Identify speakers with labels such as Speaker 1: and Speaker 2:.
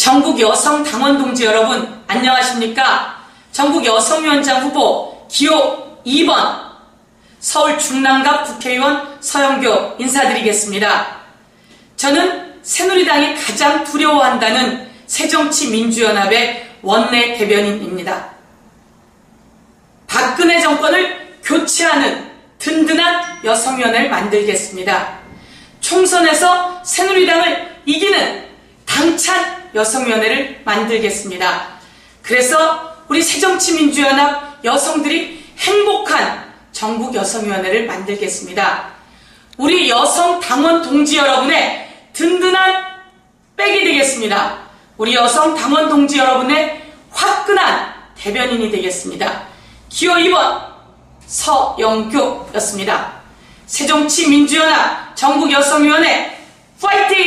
Speaker 1: 전국 여성 당원 동지 여러분 안녕하십니까? 전국 여성위원장 후보 기호 2번 서울 중남갑 국회의원 서영교 인사드리겠습니다. 저는 새누리당이 가장 두려워한다는 새정치민주연합의 원내 대변인입니다. 박근혜 정권을 교체하는 든든한 여성위원회를 만들겠습니다. 총선에서 새누리당을 이기는 여성위원회를 만들겠습니다. 그래서 우리 새정치민주연합 여성들이 행복한 전국 여성위원회를 만들겠습니다. 우리 여성 당원 동지 여러분의 든든한 백이 되겠습니다. 우리 여성 당원 동지 여러분의 화끈한 대변인이 되겠습니다. 기호 2번 서영교였습니다. 새정치민주연합 전국여성위원회 파이팅!